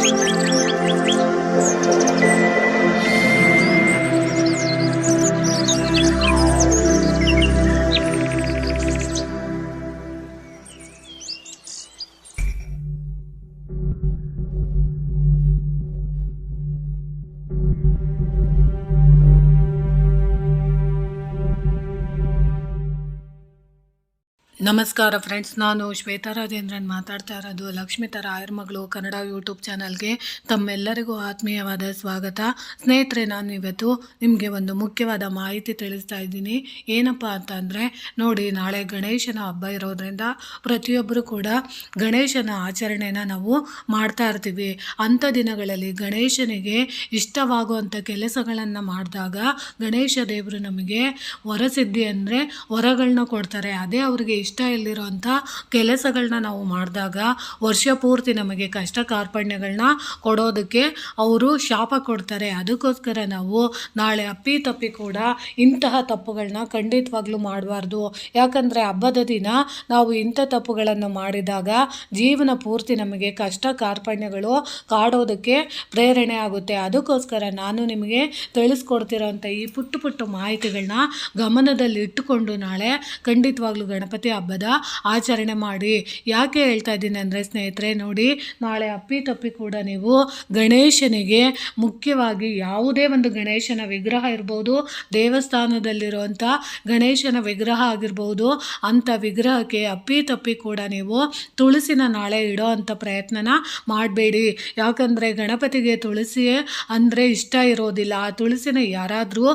Música ನಮಸ್ಕಾರ ಫ್ರೆಂಡ್ಸ್ ನಾನು ಶ್ವೇತಾ ರಾಜೇಂದ್ರನ್ ಮಾತಾಡ್ತಾ ಇರೋದು. ಲಕ್ಷ್ಮೀತರ ಆಯರ್ ಮಗಳು ಕನ್ನಡ ಯೂಟ್ಯೂಬ್ ಚಾನಲ್ಗೆ ತಮ್ಮೆಲ್ಲರಿಗೂ ಆತ್ಮೀಯವಾದ ಸ್ವಾಗತ. ಸ್ನೇಹಿತರೆ, ನಾನು ಇವತ್ತು ನಿಮಗೆ ಒಂದು ಮುಖ್ಯವಾದ ಮಾಹಿತಿ ತಿಳಿಸ್ತಾ ಇದ್ದೀನಿ. ಏನಪ್ಪ ಅಂತಂದರೆ ನೋಡಿ, ನಾಳೆ ಗಣೇಶನ ಹಬ್ಬ ಇರೋದ್ರಿಂದ ಪ್ರತಿಯೊಬ್ಬರು ಕೂಡ ಗಣೇಶನ ಆಚರಣೆನ ನಾವು ಮಾಡ್ತಾ ಇರ್ತೀವಿ. ಅಂಥ ದಿನಗಳಲ್ಲಿ ಗಣೇಶನಿಗೆ ಇಷ್ಟವಾಗುವಂಥ ಕೆಲಸಗಳನ್ನು ಮಾಡಿದಾಗ ಗಣೇಶ ದೇವರು ನಮಗೆ ವರಸಿದ್ಧಿ ಅಂದರೆ ವರಗಳನ್ನ ಕೊಡ್ತಾರೆ. ಅದೇ ಅವರಿಗೆ ಇಷ್ಟ ಇಲ್ದಿರೋಂಥ ಕೆಲಸಗಳನ್ನ ನಾವು ಮಾಡಿದಾಗ ವರ್ಷ ಪೂರ್ತಿ ನಮಗೆ ಕಷ್ಟ ಕಾರ್ಪಣ್ಯಗಳನ್ನ ಕೊಡೋದಕ್ಕೆ ಅವರು ಶಾಪ ಕೊಡ್ತಾರೆ. ಅದಕ್ಕೋಸ್ಕರ ನಾವು ನಾಳೆ ಅಪ್ಪಿ ತಪ್ಪಿ ಕೂಡ ಇಂತಹ ತಪ್ಪುಗಳನ್ನ ಖಂಡಿತವಾಗ್ಲೂ ಮಾಡಬಾರ್ದು. ಯಾಕಂದರೆ ಹಬ್ಬದ ದಿನ ನಾವು ಇಂಥ ತಪ್ಪುಗಳನ್ನು ಮಾಡಿದಾಗ ಜೀವನ ಪೂರ್ತಿ ನಮಗೆ ಕಷ್ಟ ಕಾರ್ಪಣ್ಯಗಳು ಕಾಡೋದಕ್ಕೆ ಪ್ರೇರಣೆ ಆಗುತ್ತೆ. ಅದಕ್ಕೋಸ್ಕರ ನಾನು ನಿಮಗೆ ತಿಳಿಸ್ಕೊಡ್ತಿರೋಂಥ ಈ ಪುಟ್ಟ ಪುಟ್ಟ ಮಾಹಿತಿಗಳನ್ನ ಗಮನದಲ್ಲಿ ಇಟ್ಟುಕೊಂಡು ನಾಳೆ ಖಂಡಿತವಾಗ್ಲೂ ಗಣಪತಿ ಹಬ್ಬದ ಆಚರಣೆ ಮಾಡಿ. ಯಾಕೆ ಹೇಳ್ತಾ ಇದ್ದೀನಿ ಅಂದರೆ ಸ್ನೇಹಿತರೆ, ನೋಡಿ, ನಾಳೆ ಅಪ್ಪಿ ತಪ್ಪಿ ಕೂಡ ನೀವು ಗಣೇಶನಿಗೆ ಮುಖ್ಯವಾಗಿ ಯಾವುದೇ ಒಂದು ಗಣೇಶನ ವಿಗ್ರಹ ಇರ್ಬೋದು, ದೇವಸ್ಥಾನದಲ್ಲಿರುವಂಥ ಗಣೇಶನ ವಿಗ್ರಹ ಆಗಿರ್ಬೋದು, ಅಂಥ ವಿಗ್ರಹಕ್ಕೆ ಅಪ್ಪಿ ತಪ್ಪಿ ಕೂಡ ನೀವು ತುಳಸಿನ ನಾಳೆ ಇಡೋ ಅಂಥ ಪ್ರಯತ್ನನ ಮಾಡಬೇಡಿ. ಯಾಕಂದರೆ ಗಣಪತಿಗೆ ತುಳಸಿ ಅಂದರೆ ಇಷ್ಟ ಇರೋದಿಲ್ಲ. ಆ ತುಳಸಿನ ಯಾರಾದರೂ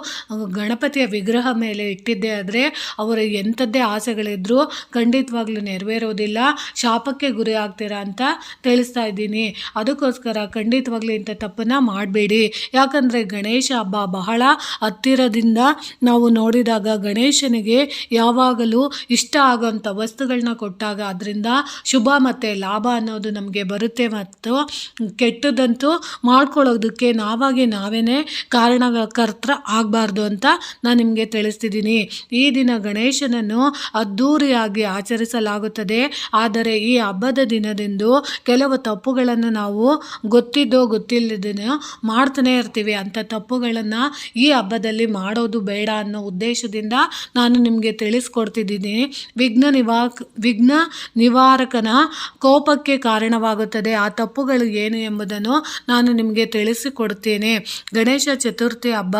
ಗಣಪತಿಯ ವಿಗ್ರಹ ಮೇಲೆ ಇಟ್ಟಿದ್ದೇ ಆದರೆ, ಅವರ ಎಂಥದ್ದೇ ಆಸೆಗಳಿದ್ರೂ ಖಂಡಿತವಾಗ್ಲೂ ನೆರವೇರೋದಿಲ್ಲ. ಶಾಪಕ್ಕೆ ಗುರಿ ಆಗ್ತೀರಾ ಅಂತ ತಿಳಿಸ್ತಾ ಇದ್ದೀನಿ. ಅದಕ್ಕೋಸ್ಕರ ಖಂಡಿತವಾಗ್ಲೂ ಇಂಥ ತಪ್ಪನ್ನು ಮಾಡಬೇಡಿ. ಯಾಕಂದರೆ ಗಣೇಶ ಹಬ್ಬ ಬಹಳ ಹತ್ತಿರದಿಂದ ನಾವು ನೋಡಿದಾಗ ಗಣೇಶನಿಗೆ ಯಾವಾಗಲೂ ಇಷ್ಟ ಆಗೋಂಥ ವಸ್ತುಗಳನ್ನ ಕೊಟ್ಟಾಗ ಅದರಿಂದ ಶುಭ ಮತ್ತು ಲಾಭ ಅನ್ನೋದು ನಮಗೆ ಬರುತ್ತೆ ಮತ್ತು ಕೆಟ್ಟದಂತೂ ಮಾಡ್ಕೊಳ್ಳೋದಕ್ಕೆ ನಾವಾಗಿ ನಾವೇ ಕಾರಣಕರ್ತರ ಆಗಬಾರ್ದು ಅಂತ ನಾನು ನಿಮಗೆ ತಿಳಿಸ್ತಿದ್ದೀನಿ. ಈ ದಿನ ಗಣೇಶನನ್ನು ಅದ್ಧೂರಿಯಾಗಿ ಆಚರಿಸಲಾಗುತ್ತದೆ. ಆದರೆ ಈ ಹಬ್ಬದ ದಿನದಂದು ಕೆಲವು ತಪ್ಪುಗಳನ್ನು ನಾವು ಗೊತ್ತಿದ್ದೋ ಗೊತ್ತಿಲ್ಲದೇನೋ ಮಾಡ್ತಾನೆ ಇರ್ತೀವಿ. ಅಂಥ ತಪ್ಪುಗಳನ್ನು ಈ ಹಬ್ಬದಲ್ಲಿ ಮಾಡೋದು ಬೇಡ ಅನ್ನೋ ಉದ್ದೇಶದಿಂದ ನಾನು ನಿಮಗೆ ತಿಳಿಸ್ಕೊಡ್ತಿದ್ದೀನಿ. ವಿಘ್ನ ನಿವಾಕ್, ವಿಘ್ನ ನಿವಾರಕನ ಕೋಪಕ್ಕೆ ಕಾರಣವಾಗುತ್ತದೆ. ಆ ತಪ್ಪುಗಳು ಏನು ಎಂಬುದನ್ನು ನಾನು ನಿಮಗೆ ತಿಳಿಸಿಕೊಡ್ತೇನೆ. ಗಣೇಶ ಚತುರ್ಥಿ ಹಬ್ಬ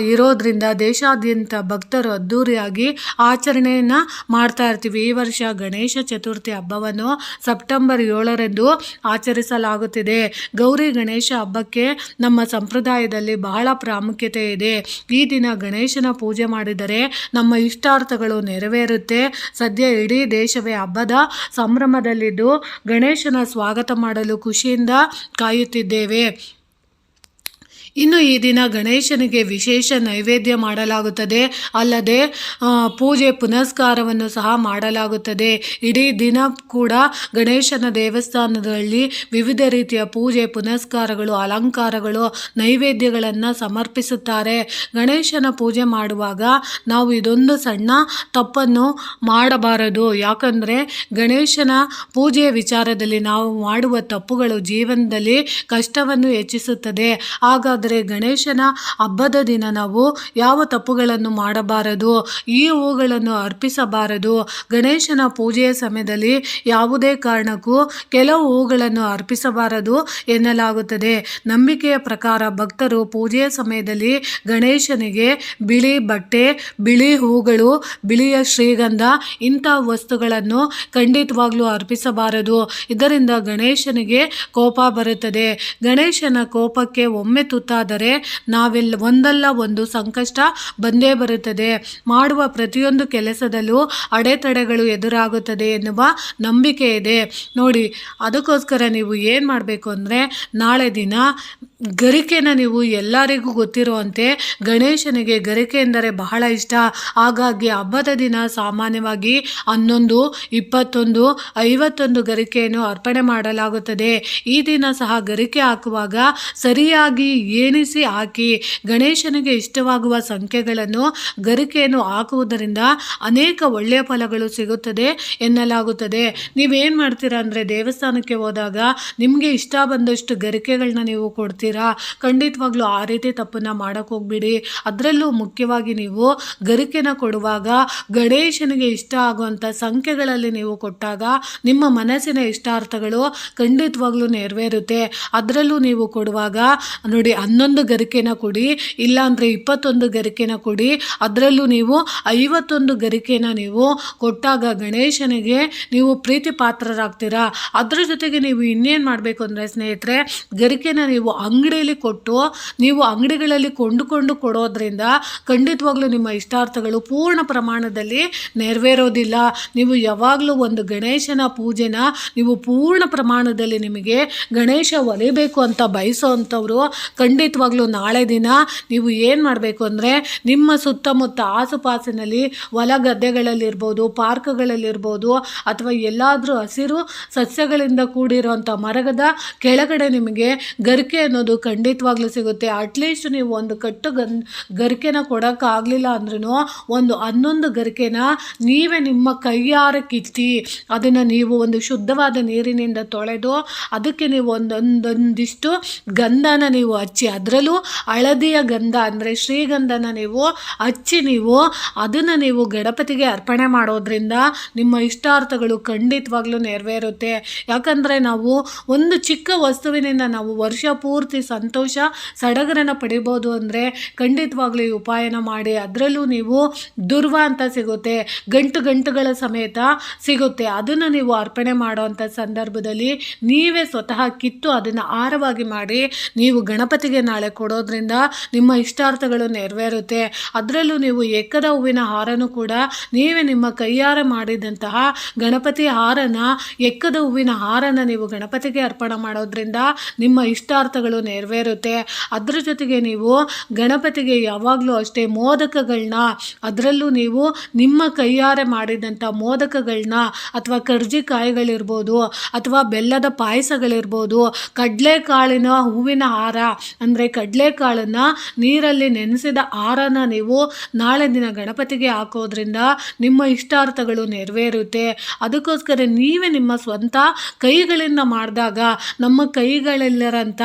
ಇರೋದ್ರಿಂದ ದೇಶಾದ್ಯಂತ ಭಕ್ತರು ಅದ್ಧೂರಿಯಾಗಿ ಆಚರಣೆಯನ್ನು ಮಾಡ್ತಾ ಇರ್ತೀವಿ ಈ ವರ್ಷ ಗಣೇಶ ಚತುರ್ಥಿ ಹಬ್ಬವನ್ನು ಸೆಪ್ಟೆಂಬರ್ ಏಳರಂದು ಆಚರಿಸಲಾಗುತ್ತಿದೆ. ಗೌರಿ ಗಣೇಶ ಹಬ್ಬಕ್ಕೆ ನಮ್ಮ ಸಂಪ್ರದಾಯದಲ್ಲಿ ಬಹಳ ಪ್ರಾಮುಖ್ಯತೆ ಇದೆ. ಈ ದಿನ ಗಣೇಶನ ಪೂಜೆ ಮಾಡಿದರೆ ನಮ್ಮ ಇಷ್ಟಾರ್ಥಗಳು ನೆರವೇರುತ್ತೆ. ಸದ್ಯ ಇಡೀ ದೇಶವೇ ಹಬ್ಬದ ಸಂಭ್ರಮದಲ್ಲಿದ್ದು ಗಣೇಶನ ಸ್ವಾಗತ ಮಾಡಲು ಖುಷಿಯಿಂದ ಕಾಯುತ್ತಿದ್ದೇವೆ. ಇನ್ನು ಈ ದಿನ ಗಣೇಶನಿಗೆ ವಿಶೇಷ ನೈವೇದ್ಯ ಮಾಡಲಾಗುತ್ತದೆ. ಅಲ್ಲದೆ ಪೂಜೆ ಪುನಸ್ಕಾರವನ್ನು ಸಹ ಮಾಡಲಾಗುತ್ತದೆ. ಇಡೀ ದಿನ ಕೂಡ ಗಣೇಶನ ದೇವಸ್ಥಾನದಲ್ಲಿ ವಿವಿಧ ರೀತಿಯ ಪೂಜೆ ಪುನಸ್ಕಾರಗಳು, ಅಲಂಕಾರಗಳು, ನೈವೇದ್ಯಗಳನ್ನು ಸಮರ್ಪಿಸುತ್ತಾರೆ. ಗಣೇಶನ ಪೂಜೆ ಮಾಡುವಾಗ ನಾವು ಇದೊಂದು ಸಣ್ಣ ತಪ್ಪನ್ನು ಮಾಡಬಾರದು. ಯಾಕಂದರೆ, ಗಣೇಶನ ಪೂಜೆಯ ವಿಚಾರದಲ್ಲಿ ನಾವು ಮಾಡುವ ತಪ್ಪುಗಳು ಜೀವನದಲ್ಲಿ ಕಷ್ಟವನ್ನು ಹೆಚ್ಚಿಸುತ್ತದೆ. ಹಾಗಾದರೆ ಗಣೇಶನ ಹಬ್ಬದ ದಿನ ನಾವು ಯಾವ ತಪ್ಪುಗಳನ್ನು ಮಾಡಬಾರದು, ಈ ಹೂಗಳನ್ನು ಅರ್ಪಿಸಬಾರದು, ಗಣೇಶನ ಪೂಜೆಯ ಸಮಯದಲ್ಲಿ ಯಾವುದೇ ಕಾರಣಕ್ಕೂ ಕೆಲವು ಹೂಗಳನ್ನು ಅರ್ಪಿಸಬಾರದು ಎನ್ನಲಾಗುತ್ತದೆ. ನಂಬಿಕೆಯ ಪ್ರಕಾರ ಭಕ್ತರು ಪೂಜೆಯ ಸಮಯದಲ್ಲಿ ಗಣೇಶನಿಗೆ ಬಿಳಿ ಬಟ್ಟೆ, ಬಿಳಿ ಹೂಗಳು, ಬಿಳಿಯ ಶ್ರೀಗಂಧ ಇಂಥ ವಸ್ತುಗಳನ್ನು ಖಂಡಿತವಾಗ್ಲೂ ಅರ್ಪಿಸಬಾರದು. ಇದರಿಂದ ಗಣೇಶನಿಗೆ ಕೋಪ ಬರುತ್ತದೆ. ಗಣೇಶನ ಕೋಪಕ್ಕೆ ಒಮ್ಮೆ ತುತ್ತಾದರೆ ನಾವೆಲ್ಲ ಒಂದಲ್ಲ ಒಂದು ಸಂಕಷ್ಟ ಬಂದೇ ಬರುತ್ತದೆ. ಮಾಡುವ ಪ್ರತಿಯೊಂದು ಕೆಲಸದಲ್ಲೂ ಅಡೆತಡೆಗಳು ಎದುರಾಗುತ್ತದೆ ಎನ್ನುವ ನಂಬಿಕೆ ಇದೆ. ನೋಡಿ, ಅದಕ್ಕೋಸ್ಕರ ನೀವು ಏನು ಮಾಡಬೇಕು ಅಂದರೆ ನಾಳೆ ದಿನ ಗರಿಕೆನ ನೀವು ಎಲ್ಲರಿಗೂ ಗೊತ್ತಿರುವಂತೆ ಗಣೇಶನಿಗೆ ಗರಿಕೆ ಎಂದರೆ ಬಹಳ ಇಷ್ಟ. ಹಾಗಾಗಿ ಹಬ್ಬದ ದಿನ ಸಾಮಾನ್ಯವಾಗಿ ಹನ್ನೊಂದು, ಇಪ್ಪತ್ತೊಂದು, ಐವತ್ತೊಂದು ಗರಿಕೆಯನ್ನು ಅರ್ಪಣೆ ಮಾಡಲಾಗುತ್ತದೆ. ಈ ದಿನ ಸಹ ಗರಿಕೆ ಹಾಕುವಾಗ ಸರಿಯಾಗಿ ಏನಿಸಿ ಹಾಕಿ ಗಣೇಶನಿಗೆ ಇಷ್ಟವಾಗುವ ಸಂಖ್ಯೆಗಳನ್ನು ಗರಿಕೆಯನ್ನು ಹಾಕುವುದರಿಂದ ಅನೇಕ ಒಳ್ಳೆಯ ಫಲಗಳು ಸಿಗುತ್ತದೆ ಎನ್ನಲಾಗುತ್ತದೆ. ನೀವೇನು ಮಾಡ್ತೀರಾ ಅಂದರೆ ದೇವಸ್ಥಾನಕ್ಕೆ ಹೋದಾಗ ನಿಮಗೆ ಇಷ್ಟ ಬಂದಷ್ಟು ಗರಿಕೆಗಳನ್ನ ನೀವು ಕೊಡ್ತೀರಾ? ಖಂಡಿತವಾಗ್ಲೂ ಆ ರೀತಿ ತಪ್ಪನ್ನು ಮಾಡೋಕ್ಕೆ ಹೋಗ್ಬಿಡಿ. ಅದರಲ್ಲೂ ಮುಖ್ಯವಾಗಿ ನೀವು ಗರಿಕೆನ ಕೊಡುವಾಗ ಗಣೇಶನಿಗೆ ಇಷ್ಟ ಆಗುವಂಥ ಸಂಖ್ಯೆಗಳಲ್ಲಿ ನೀವು ಕೊಟ್ಟಾಗ ನಿಮ್ಮ ಮನಸ್ಸಿನ ಇಷ್ಟಾರ್ಥಗಳು ಖಂಡಿತವಾಗ್ಲೂ ನೆರವೇರುತ್ತೆ. ಅದರಲ್ಲೂ ನೀವು ಕೊಡುವಾಗ ನೋಡಿ ಹನ್ನೊಂದು ಗರಿಕೆನ ಕೊಡಿ, ಇಲ್ಲಾಂದರೆ ಇಪ್ಪತ್ತೊಂದು ಗರಿಕೆನ ಕೊಡಿ. ಅದರಲ್ಲೂ ನೀವು ಐವತ್ತೊಂದು ಗರಿಕೆನ ನೀವು ಕೊಟ್ಟಾಗ ಗಣೇಶನಿಗೆ ನೀವು ಪ್ರೀತಿ ಪಾತ್ರರಾಗ್ತೀರಾ ಅದ್ರ ಜೊತೆಗೆ ನೀವು ಇನ್ನೇನು ಮಾಡಬೇಕು ಅಂದರೆ ಸ್ನೇಹಿತರೆ, ಗರಿಕೆನ ನೀವು ಅಂಗಡಿಯಲ್ಲಿ ಕೊಟ್ಟು ನೀವು ಅಂಗಡಿಗಳಲ್ಲಿ ಕೊಂಡುಕೊಂಡು ಕೊಡೋದ್ರಿಂದ ಖಂಡಿತವಾಗ್ಲೂ ನಿಮ್ಮ ಇಷ್ಟಾರ್ಥಗಳು ಪೂರ್ಣ ಪ್ರಮಾಣದಲ್ಲಿ ನೆರವೇರೋದಿಲ್ಲ. ನೀವು ಯಾವಾಗಲೂ ಒಂದು ಗಣೇಶನ ಪೂಜೆನ ನೀವು ಪೂರ್ಣ ಪ್ರಮಾಣದಲ್ಲಿ ನಿಮಗೆ ಗಣೇಶ ಒಲಿಬೇಕು ಅಂತ ಬಯಸೋ ಅಂಥವ್ರು ಖಂಡಿತವಾಗ್ಲೂ ನಾಳೆ ದಿನ ನೀವು ಏನು ಮಾಡಬೇಕು ಅಂದರೆ ನಿಮ್ಮ ಸುತ್ತಮುತ್ತ ಆಸುಪಾಸಿನಲ್ಲಿ ಹೊಲ ಗದ್ದೆಗಳಲ್ಲಿರ್ಬೋದು, ಪಾರ್ಕ್ಗಳಲ್ಲಿರ್ಬೋದು ಅಥವಾ ಎಲ್ಲಾದರೂ ಹಸಿರು ಸಸ್ಯಗಳಿಂದ ಕೂಡಿರುವಂಥ ಮರಗದ ಕೆಳಗಡೆ ನಿಮಗೆ ಗರಿಕೆ ಅನ್ನೋದು ಖಂಡಿತವಾಗ್ಲೂ ಸಿಗುತ್ತೆ. ಅಟ್ಲೀಸ್ಟ್ ನೀವು ಒಂದು ಕಟ್ಟು ಗನ್, ಗರಿಕೆನ ಕೊಡೋಕ್ಕಾಗಲಿಲ್ಲ ಅಂದ್ರೂ ಒಂದು ಹನ್ನೊಂದು ಗರಿಕೆನ ನೀವೇ ನಿಮ್ಮ ಕೈಯಾರ ಕಿತ್ತಿ ಅದನ್ನು ನೀವು ಒಂದು ಶುದ್ಧವಾದ ನೀರಿನಿಂದ ತೊಳೆದು ಅದಕ್ಕೆ ನೀವು ಒಂದೊಂದೊಂದಿಷ್ಟು ಗಂಧನ ನೀವು ಹಚ್ಚಿ, ಅದರಲ್ಲೂ ಹಳದಿಯ ಗಂಧ ಅಂದರೆ ಶ್ರೀಗಂಧನ ನೀವು ಹಚ್ಚಿ ನೀವು ಅದನ್ನು ನೀವು ಗಣಪತಿಗೆ ಅರ್ಪಣೆ ಮಾಡೋದ್ರಿಂದ ನಿಮ್ಮ ಇಷ್ಟಾರ್ಥಗಳು ಖಂಡಿತವಾಗ್ಲೂ ನೆರವೇರುತ್ತೆ. ಯಾಕಂದರೆ ನಾವು ಒಂದು ಚಿಕ್ಕ ವಸ್ತುವಿನಿಂದ ನಾವು ವರ್ಷ ಪೂರ್ತಿ ಸಂತೋಷ ಸಡಗರನ ಪಡಿಬೋದು ಅಂದರೆ ಖಂಡಿತವಾಗ್ಲೂ ಉಪಾಯನ ಮಾಡಿ, ಅದರಲ್ಲೂ ನೀವು ದುರ್ವ ಅಂತ ಸಿಗುತ್ತೆ, ಗಂಟು ಗಂಟುಗಳ ಸಮೇತ ಸಿಗುತ್ತೆ. ಅದನ್ನು ನೀವು ಅರ್ಪಣೆ ಮಾಡೋವಂಥ ಸಂದರ್ಭದಲ್ಲಿ ನೀವೇ ಸ್ವತಃ ಕಿತ್ತು ಅದನ್ನು ಆರವಾಗಿ ಮಾಡಿ, ನೀವು ಗಣಪತಿಗೆ ನಾಳೆ ಕೊಡೋದ್ರಿಂದ ನಿಮ್ಮ ಇಷ್ಟಾರ್ಥಗಳು ನೆರವೇರುತ್ತೆ. ಅದರಲ್ಲೂ ನೀವು ಎಕ್ಕದ ಹೂವಿನ ಹಾರನೂ ಕೂಡ ನೀವೇ ನಿಮ್ಮ ಕೈಯಾರೆ ಮಾಡಿದಂತಹ ಗಣಪತಿ ಹಾರನ ಎಕ್ಕದ ಹೂವಿನ ಹಾರನ ನೀವು ಗಣಪತಿಗೆ ಅರ್ಪಣೆ ಮಾಡೋದ್ರಿಂದ ನಿಮ್ಮ ಇಷ್ಟಾರ್ಥಗಳು ನೆರವೇರುತ್ತೆ. ಅದ್ರ ಜೊತೆಗೆ ನೀವು ಗಣಪತಿಗೆ ಯಾವಾಗಲೂ ಅಷ್ಟೇ ಮೋದಕಗಳನ್ನ ಅದರಲ್ಲೂ ನೀವು ನಿಮ್ಮ ಕೈಯಾರೆ ಮಾಡಿದಂಥ ಮೋದಕಗಳನ್ನ ಅಥವಾ ಕರ್ಜಿಕಾಯಿಗಳಿರ್ಬೋದು ಅಥವಾ ಬೆಲ್ಲದ ಪಾಯಸಗಳಿರ್ಬೋದು, ಕಡಲೆಕಾಳಿನ ಹೂವಿನ ಹಾರ, ಅಂದರೆ ಕಡಲೆಕಾಳನ್ನು ನೀರಲ್ಲಿ ನೆನೆಸಿದ ಹಾರನ ನೀವು ನಾಳೆ ದಿನ ಗಣಪತಿಗೆ ಹಾಕೋದ್ರಿಂದ ನಿಮ್ಮ ಇಷ್ಟಾರ್ಥಗಳು ನೆರವೇರುತ್ತೆ. ಅದಕ್ಕೋಸ್ಕರ ನೀವೇ ನಿಮ್ಮ ಸ್ವಂತ ಕೈಗಳಿಂದ ಮಾಡಿದಾಗ ನಮ್ಮ ಕೈಗಳಲ್ಲಿರೋಂಥ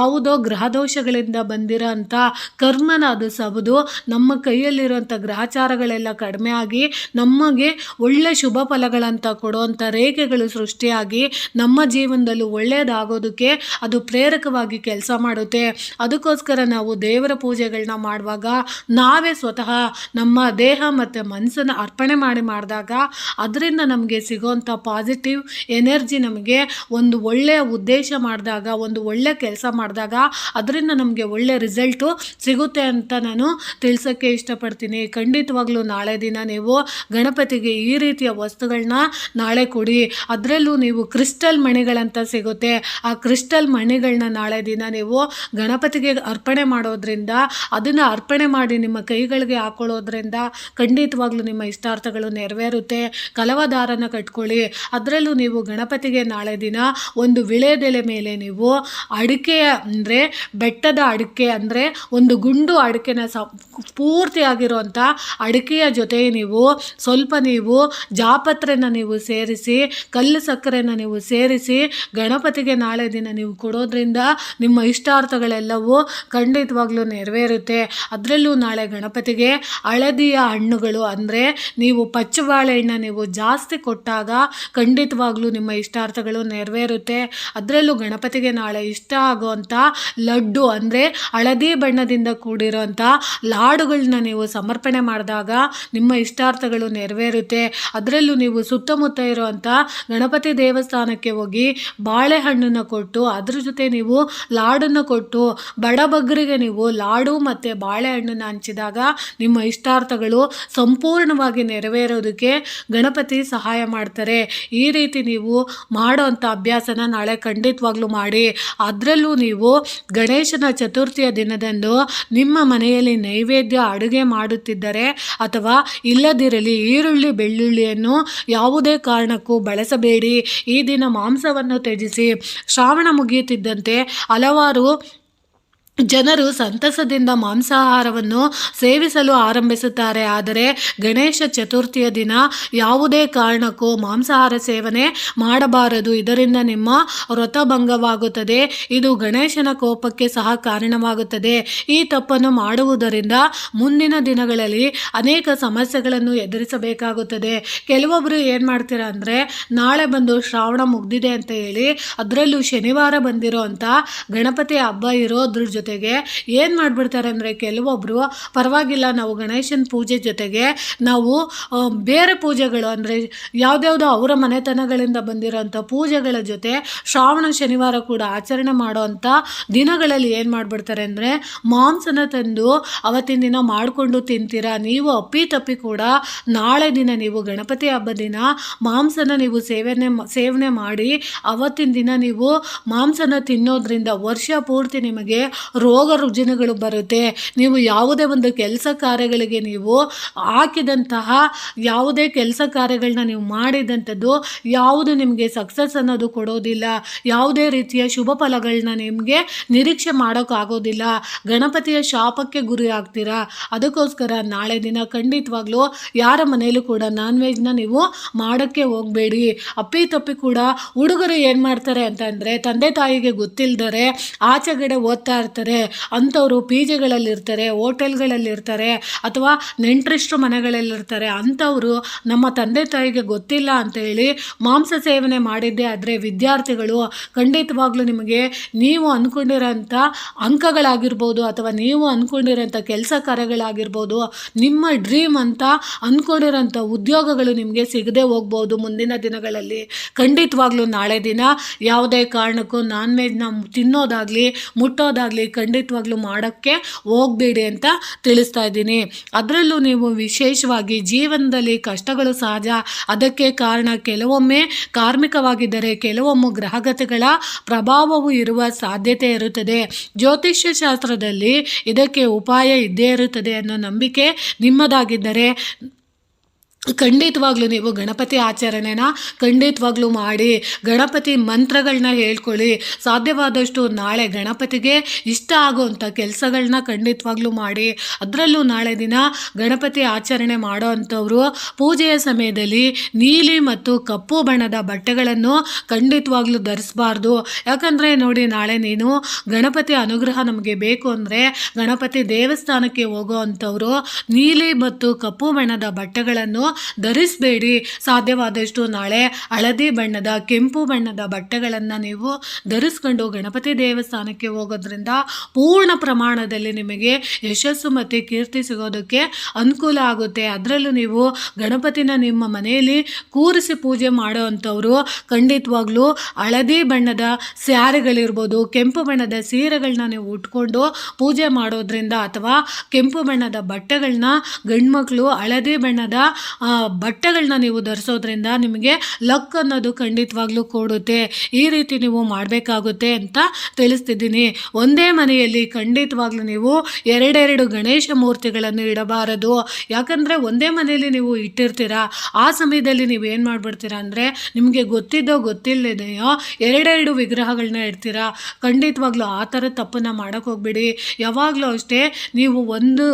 ಯಾವುದೋ ಗ್ರಹದೋಷಗಳಿಂದ ಬಂದಿರೋಂಥ ಕರ್ಮನ ಅದು ಸಬದು ನಮ್ಮ ಕೈಯಲ್ಲಿರುವಂಥ ಗ್ರಹಚಾರಗಳೆಲ್ಲ ಕಡಿಮೆ ಆಗಿ ನಮಗೆ ಒಳ್ಳೆ ಶುಭ ಫಲಗಳಂತ ಕೊಡುವಂಥ ರೇಖೆಗಳು ಸೃಷ್ಟಿಯಾಗಿ ನಮ್ಮ ಜೀವನದಲ್ಲೂ ಒಳ್ಳೆಯದಾಗೋದಕ್ಕೆ ಅದು ಪ್ರೇರಕವಾಗಿ ಕೆಲಸ ಮಾಡುತ್ತೆ. ಅದಕ್ಕೋಸ್ಕರ ನಾವು ದೇವರ ಪೂಜೆಗಳನ್ನ ಮಾಡುವಾಗ ನಾವೇ ಸ್ವತಃ ನಮ್ಮ ದೇಹ ಮತ್ತು ಮನಸ್ಸನ್ನು ಅರ್ಪಣೆ ಮಾಡಿ ಮಾಡಿದಾಗ ಅದರಿಂದ ನಮಗೆ ಸಿಗೋವಂಥ ಪಾಸಿಟಿವ್ ಎನರ್ಜಿ ನಮಗೆ ಒಂದು ಒಳ್ಳೆಯ ಉದ್ದೇಶ ಮಾಡಿದಾಗ, ಒಂದು ಒಳ್ಳೆಯ ಕೆಲಸ ಮಾಡಿದಾಗ ಅದರಿಂದ ನಮಗೆ ಒಳ್ಳೆಯ ರಿಸಲ್ಟು ಸಿಗುತ್ತೆ ಅಂತ ನಾನು ತಿಳಿಸೋಕ್ಕೆ ಇಷ್ಟಪಡ್ತೀನಿ. ಖಂಡಿತವಾಗ್ಲೂ ನಾಳೆ ದಿನ ನೀವು ಗಣಪತಿಗೆ ಈ ರೀತಿಯ ವಸ್ತುಗಳನ್ನ ನಾಳೆ ಕೊಡಿ. ಅದರಲ್ಲೂ ನೀವು ಕ್ರಿಸ್ಟಲ್ ಮಣಿಗಳಂತ ಸಿಗುತ್ತೆ. ಆ ಕ್ರಿಸ್ಟಲ್ ಮಣಿಗಳನ್ನ ನಾಳೆ ದಿನ ನೀವು ಗಣಪತಿಗೆ ಅರ್ಪಣೆ ಮಾಡೋದ್ರಿಂದ, ಅದನ್ನು ಅರ್ಪಣೆ ಮಾಡಿ ನಿಮ್ಮ ಕೈಗಳಿಗೆ ಹಾಕೊಳ್ಳೋದ್ರಿಂದ ಖಂಡಿತವಾಗ್ಲೂ ನಿಮ್ಮ ಇಷ್ಟಾರ್ಥಗಳು ನೆರವೇರುತ್ತೆ. ಕಲವದಾರನ ಕಟ್ಕೊಳ್ಳಿ. ಅದರಲ್ಲೂ ನೀವು ಗಣಪತಿಗೆ ನಾಳೆ ದಿನ ಒಂದು ವಿಳೆದೆಲೆ ಮೇಲೆ ನೀವು ಅಡಿಕೆಯ ಅಂದರೆ ಬೆಟ್ಟದ ಅಡಿಕೆ ಅಂದರೆ ಒಂದು ಗುಂಡು ಅಡಿಕೆನ ಸ ಪೂರ್ತಿಯಾಗಿರುವಂಥ ಅಡಿಕೆಯ ಜೊತೆ ನೀವು ಸ್ವಲ್ಪ ನೀವು ಜಾಪತ್ರೆನ ನೀವು ಸೇರಿಸಿ, ಕಲ್ಲು ಸಕ್ಕರೆನ ನೀವು ಸೇರಿಸಿ, ಗಣಪತಿಗೆ ನಾಳೆ ದಿನ ನೀವು ಕೊಡೋದ್ರಿಂದ ನಿಮ್ಮ ಇಷ್ಟಾರ್ಥಗಳೆಲ್ಲವೂ ಖಂಡಿತವಾಗ್ಲೂ ನೆರವೇರುತ್ತೆ. ಅದರಲ್ಲೂ ನಾಳೆ ಗಣಪತಿಗೆ ಹಳದಿಯ ಹಣ್ಣುಗಳು ಅಂದರೆ ನೀವು ಪಚ್ಚು ಬಾಳೆಹಣ್ಣ ನೀವು ಜಾಸ್ತಿ ಕೊಟ್ಟಾಗ ಖಂಡಿತವಾಗ್ಲೂ ನಿಮ್ಮ ಇಷ್ಟಾರ್ಥಗಳು ನೆರವೇರುತ್ತೆ. ಅದರಲ್ಲೂ ಗಣಪತಿಗೆ ನಾಳೆ ಇಷ್ಟ ಆಗುವಂಥ ಲಡ್ಡು ಅಂದರೆ ಹಳದಿ ಬಣ್ಣದಿಂದ ಕೂಡಿರುವಂಥ ಲಾಡುಗಳನ್ನ ನೀವು ಸಮರ್ಪಣೆ ಮಾಡಿದಾಗ ನಿಮ್ಮ ಇಷ್ಟಾರ್ಥಗಳು ನೆರವೇರುತ್ತೆ. ಅದರಲ್ಲೂ ನೀವು ಸುತ್ತಮುತ್ತ ಇರುವಂಥ ಗಣಪತಿ ದೇವಸ್ಥಾನಕ್ಕೆ ಹೋಗಿ ಬಾಳೆಹಣ್ಣನ್ನು ಕೊಟ್ಟು ಅದ್ರ ಜೊತೆ ನೀವು ಲಾಡನ್ನು ಕೊಟ್ಟು ಬಡಬಗ್ಗರಿಗೆ ನೀವು ಲಾಡು ಮತ್ತು ಬಾಳೆಹಣ್ಣನ್ನು ಹಂಚಿದಾಗ ನಿಮ್ಮ ಇಷ್ಟಾರ್ಥಗಳು ಸಂಪೂರ್ಣವಾಗಿ ನೆರವೇರೋದಕ್ಕೆ ಗಣಪತಿ ಸಹಾಯ ಮಾಡ್ತಾರೆ. ಈ ರೀತಿ ನೀವು ಮಾಡೋವಂಥ ಅಭ್ಯಾಸನ ನಾಳೆ ಖಂಡಿತವಾಗ್ಲೂ ಮಾಡಿ. ಅದರಲ್ಲೂ ನೀವು ನೀವು ಗಣೇಶನ ಚತುರ್ಥಿಯ ದಿನದಂದು ನಿಮ್ಮ ಮನೆಯಲ್ಲಿ ನೈವೇದ್ಯ ಅಡುಗೆ ಮಾಡುತ್ತಿದ್ದರೆ ಅಥವಾ ಇಲ್ಲದಿರಲಿ ಈರುಳ್ಳಿ, ಬೆಳ್ಳುಳ್ಳಿಯನ್ನು ಯಾವುದೇ ಕಾರಣಕ್ಕೂ ಬಳಸಬೇಡಿ. ಈ ದಿನ ಮಾಂಸವನ್ನು ತ್ಯಜಿಸಿ ಶ್ರಾವಣ ಮುಗಿಯುತ್ತಿದ್ದಂತೆ ಹಲವಾರು ಜನರು ಸಂತಸದಿಂದ ಮಾಂಸಾಹಾರವನ್ನು ಸೇವಿಸಲು ಆರಂಭಿಸುತ್ತಾರೆ. ಆದರೆ ಗಣೇಶ ಚತುರ್ಥಿಯ ದಿನ ಯಾವುದೇ ಕಾರಣಕ್ಕೂ ಮಾಂಸಾಹಾರ ಸೇವನೆ ಮಾಡಬಾರದು. ಇದರಿಂದ ನಿಮ್ಮ ವ್ರತಭಂಗವಾಗುತ್ತದೆ ಇದು ಗಣೇಶನ ಕೋಪಕ್ಕೆ ಸಹ ಕಾರಣವಾಗುತ್ತದೆ. ಈ ತಪ್ಪನ್ನು ಮಾಡುವುದರಿಂದ ಮುಂದಿನ ದಿನಗಳಲ್ಲಿ ಅನೇಕ ಸಮಸ್ಯೆಗಳನ್ನು ಎದುರಿಸಬೇಕಾಗುತ್ತದೆ. ಕೆಲವೊಬ್ಬರು ಏನು ಮಾಡ್ತೀರಾ ಅಂದರೆ, ನಾಳೆ ಬಂದು ಶ್ರಾವಣ ಮುಗ್ದಿದೆ ಅಂತ ಹೇಳಿ, ಅದರಲ್ಲೂ ಶನಿವಾರ ಬಂದಿರೋ ಗಣಪತಿ ಹಬ್ಬ ಇರೋದ್ರ ಜೊತೆಗೆ ಏನು ಮಾಡಿಬಿಡ್ತಾರೆ ಅಂದರೆ ಕೆಲವೊಬ್ಬರು ಪರವಾಗಿಲ್ಲ ನಾವು ಗಣೇಶನ ಪೂಜೆ ಜೊತೆಗೆ ನಾವು ಬೇರೆ ಪೂಜೆಗಳು ಅಂದರೆ ಯಾವುದ್ಯಾವುದೋ ಅವರ ಮನೆತನಗಳಿಂದ ಬಂದಿರೋಂಥ ಪೂಜೆಗಳ ಜೊತೆ ಶ್ರಾವಣ, ಶನಿವಾರ ಕೂಡ ಆಚರಣೆ ಮಾಡೋವಂಥ ದಿನಗಳಲ್ಲಿ ಏನು ಮಾಡಿಬಿಡ್ತಾರೆ ಅಂದರೆ ಮಾಂಸನ ತಂದು ಅವತ್ತಿನ ದಿನ ಮಾಡಿಕೊಂಡು ತಿಂತೀರಾ, ನೀವು ಅಪ್ಪಿ ತಪ್ಪಿ ಕೂಡ ನಾಳೆ ದಿನ ನೀವು ಗಣಪತಿ ಹಬ್ಬದ ದಿನ ಮಾಂಸನ ನೀವು ಸೇವನೆ ಸೇವನೆ ಮಾಡಿ ಅವತ್ತಿನ ದಿನ ನೀವು ಮಾಂಸನ ತಿನ್ನೋದ್ರಿಂದ ವರ್ಷ ಪೂರ್ತಿ ನಿಮಗೆ ರೋಗ ರುಜಿನಗಳು ಬರುತ್ತೆ. ನೀವು ಯಾವುದೇ ಒಂದು ಕೆಲಸ ಕಾರ್ಯಗಳಿಗೆ ನೀವು ಹಾಕಿದಂತಹ ಯಾವುದೇ ಕೆಲಸ ಕಾರ್ಯಗಳನ್ನ ನೀವು ಮಾಡಿದಂಥದ್ದು ಯಾವುದು ನಿಮಗೆ ಸಕ್ಸಸ್ ಅನ್ನೋದು ಕೊಡೋದಿಲ್ಲ. ಯಾವುದೇ ರೀತಿಯ ಶುಭ ಫಲಗಳನ್ನ ನಿಮಗೆ ನಿರೀಕ್ಷೆ ಮಾಡೋಕ್ಕಾಗೋದಿಲ್ಲ. ಗಣಪತಿಯ ಶಾಪಕ್ಕೆ ಗುರಿ ಆಗ್ತೀರಾ? ಅದಕ್ಕೋಸ್ಕರ ನಾಳೆ ದಿನ ಖಂಡಿತವಾಗ್ಲೂ ಯಾರ ಮನೆಯಲ್ಲೂ ಕೂಡ ನಾನ್ ವೆಜ್ನ ನೀವು ಮಾಡೋಕ್ಕೆ ಹೋಗಬೇಡಿ. ಅಪ್ಪಿ ತಪ್ಪಿ ಕೂಡ ಹುಡುಗರು ಏನು ಮಾಡ್ತಾರೆ ಅಂತಂದರೆ ತಂದೆ ತಾಯಿಗೆ ಗೊತ್ತಿಲ್ಲದರೆ ಆಚೆಗಡೆ ಓದ್ತಾ ಇರ್ತಾರೆ. ಅಂಥವ್ರು ಪಿ ಜಿಗಳಲ್ಲಿರ್ತಾರೆ, ಹೋಟೆಲ್ಗಳಲ್ಲಿರ್ತಾರೆ, ಅಥವಾ ನೆಂಟರಿಷ್ಟ್ರು ಮನೆಗಳಲ್ಲಿರ್ತಾರೆ, ಅಂಥವರು ನಮ್ಮ ತಂದೆ ತಾಯಿಗೆ ಗೊತ್ತಿಲ್ಲ ಅಂತ ಹೇಳಿ ಮಾಂಸ ಸೇವನೆ ಮಾಡಿದ್ದೆ ಆದರೆ ವಿದ್ಯಾರ್ಥಿಗಳು ಖಂಡಿತವಾಗ್ಲೂ ನಿಮಗೆ ನೀವು ಅಂದ್ಕೊಂಡಿರೋಂಥ ಅಂಕಗಳಾಗಿರ್ಬೋದು ಅಥವಾ ನೀವು ಅಂದ್ಕೊಂಡಿರೋಂಥ ಕೆಲಸ ಕಾರ್ಯಗಳಾಗಿರ್ಬೋದು, ನಿಮ್ಮ ಡ್ರೀಮ್ ಅಂತ ಅಂದ್ಕೊಂಡಿರೋಂಥ ಉದ್ಯೋಗಗಳು ನಿಮಗೆ ಸಿಗದೆ ಹೋಗ್ಬೋದು ಮುಂದಿನ ದಿನಗಳಲ್ಲಿ. ಖಂಡಿತವಾಗ್ಲೂ ನಾಳೆ ದಿನ ಯಾವುದೇ ಕಾರಣಕ್ಕೂ ನಾನ್ ವೆಜ್ನ ತಿನ್ನೋದಾಗಲಿ, ಮುಟ್ಟೋದಾಗಲಿ ಖಂಡಿತವಾಗ್ಲೂ ಮಾಡೋಕ್ಕೆ ಹೋಗಬೇಡಿ ಅಂತ ತಿಳಿಸ್ತಾ ಇದ್ದೀನಿ. ಅದರಲ್ಲೂ ನೀವು ವಿಶೇಷವಾಗಿ ಜೀವನದಲ್ಲಿ ಕಷ್ಟಗಳು ಸಹಜ. ಅದಕ್ಕೆ ಕಾರಣ ಕೆಲವೊಮ್ಮೆ ಕಾರ್ಮಿಕವಾಗಿದ್ದರೆ ಕೆಲವೊಮ್ಮೆ ಗ್ರಹಗತಿಗಳ ಪ್ರಭಾವವು ಇರುವ ಸಾಧ್ಯತೆ ಇರುತ್ತದೆ. ಜ್ಯೋತಿಷ್ಯ ಶಾಸ್ತ್ರದಲ್ಲಿ ಇದಕ್ಕೆ ಉಪಾಯ ಇದ್ದೇ ಇರುತ್ತದೆ ಅನ್ನೋ ನಂಬಿಕೆ ನಿಮ್ಮದಾಗಿದ್ದರೆ ಖಂಡಿತವಾಗ್ಲೂ ನೀವು ಗಣಪತಿ ಆಚರಣೆನ ಖಂಡಿತವಾಗ್ಲೂ ಮಾಡಿ, ಗಣಪತಿ ಮಂತ್ರಗಳನ್ನ ಹೇಳ್ಕೊಳ್ಳಿ. ಸಾಧ್ಯವಾದಷ್ಟು ನಾಳೆ ಗಣಪತಿಗೆ ಇಷ್ಟ ಆಗೋವಂಥ ಕೆಲಸಗಳನ್ನ ಖಂಡಿತವಾಗ್ಲೂ ಮಾಡಿ. ಅದರಲ್ಲೂ ನಾಳೆ ದಿನ ಗಣಪತಿ ಆಚರಣೆ ಮಾಡೋ ಅಂಥವ್ರು ಪೂಜೆಯ ಸಮಯದಲ್ಲಿ ನೀಲಿ ಮತ್ತು ಕಪ್ಪು ಬಣ್ಣದ ಬಟ್ಟೆಗಳನ್ನು ಖಂಡಿತವಾಗ್ಲೂ ಧರಿಸಬಾರ್ದು. ಯಾಕಂದರೆ ನೋಡಿ ನಾಳೆ ನೀನು ಗಣಪತಿ ಅನುಗ್ರಹ ನಮಗೆ ಬೇಕು ಅಂದರೆ ಗಣಪತಿ ದೇವಸ್ಥಾನಕ್ಕೆ ಹೋಗೋ ಅಂಥವ್ರು ನೀಲಿ ಮತ್ತು ಕಪ್ಪು ಬಣ್ಣದ ಬಟ್ಟೆಗಳನ್ನು ಧರಿಸಬೇಡಿ. ಸಾಧ್ಯವಾದಷ್ಟು ನಾಳೆ ಹಳದಿ ಬಣ್ಣದ, ಕೆಂಪು ಬಣ್ಣದ ಬಟ್ಟೆಗಳನ್ನು ನೀವು ಧರಿಸ್ಕೊಂಡು ಗಣಪತಿ ದೇವಸ್ಥಾನಕ್ಕೆ ಹೋಗೋದ್ರಿಂದ ಪೂರ್ಣ ಪ್ರಮಾಣದಲ್ಲಿ ನಿಮಗೆ ಯಶಸ್ಸು ಮತ್ತು ಕೀರ್ತಿ ಸಿಗೋದಕ್ಕೆ ಅನುಕೂಲ ಆಗುತ್ತೆ. ಅದರಲ್ಲೂ ನೀವು ಗಣಪತಿನ ನಿಮ್ಮ ಮನೆಯಲ್ಲಿ ಕೂರಿಸಿ ಪೂಜೆ ಮಾಡೋ ಅಂಥವ್ರು ಖಂಡಿತವಾಗ್ಲೂ ಹಳದಿ ಬಣ್ಣದ ಸ್ಯಾರಿಗಳಿರ್ಬೋದು, ಕೆಂಪು ಬಣ್ಣದ ಸೀರೆಗಳನ್ನ ನೀವು ಉಟ್ಕೊಂಡು ಪೂಜೆ ಮಾಡೋದ್ರಿಂದ ಅಥವಾ ಕೆಂಪು ಬಣ್ಣದ ಬಟ್ಟೆಗಳನ್ನ ಗಂಡ್ಮಕ್ಳು ಹಳದಿ ಬಣ್ಣದ ಬಟ್ಟೆಗಳನ್ನ ನೀವು ಧರಿಸೋದ್ರಿಂದ ನಿಮಗೆ ಲಕ್ ಅನ್ನೋದು ಖಂಡಿತವಾಗ್ಲೂ ಕೊಡುತ್ತೆ. ಈ ರೀತಿ ನೀವು ಮಾಡಬೇಕಾಗುತ್ತೆ ಅಂತ ತಿಳಿಸ್ತಿದ್ದೀನಿ. ಒಂದೇ ಮನೆಯಲ್ಲಿ ಖಂಡಿತವಾಗ್ಲೂ ನೀವು ಎರಡೆರಡು ಗಣೇಶ ಮೂರ್ತಿಗಳನ್ನು ಇಡಬಾರದು. ಯಾಕಂದರೆ ಒಂದೇ ಮನೆಯಲ್ಲಿ ನೀವು ಇಟ್ಟಿರ್ತೀರಾ? ಆ ಸಮಯದಲ್ಲಿ ನೀವು ಏನು ಮಾಡಿಬಿಡ್ತೀರಾ ಅಂದರೆ ನಿಮಗೆ ಗೊತ್ತಿದ್ದೋ ಗೊತ್ತಿಲ್ಲದೆಯೋ ಎರಡೆರಡು ವಿಗ್ರಹಗಳನ್ನ ಇಡ್ತೀರಾ? ಖಂಡಿತವಾಗ್ಲೂ ಆ ಥರ ತಪ್ಪನ್ನು ಮಾಡೋಕ್ಕೆ ಹೋಗ್ಬೇಡಿ. ಯಾವಾಗಲೂ ಅಷ್ಟೇ ನೀವು ಒಂದು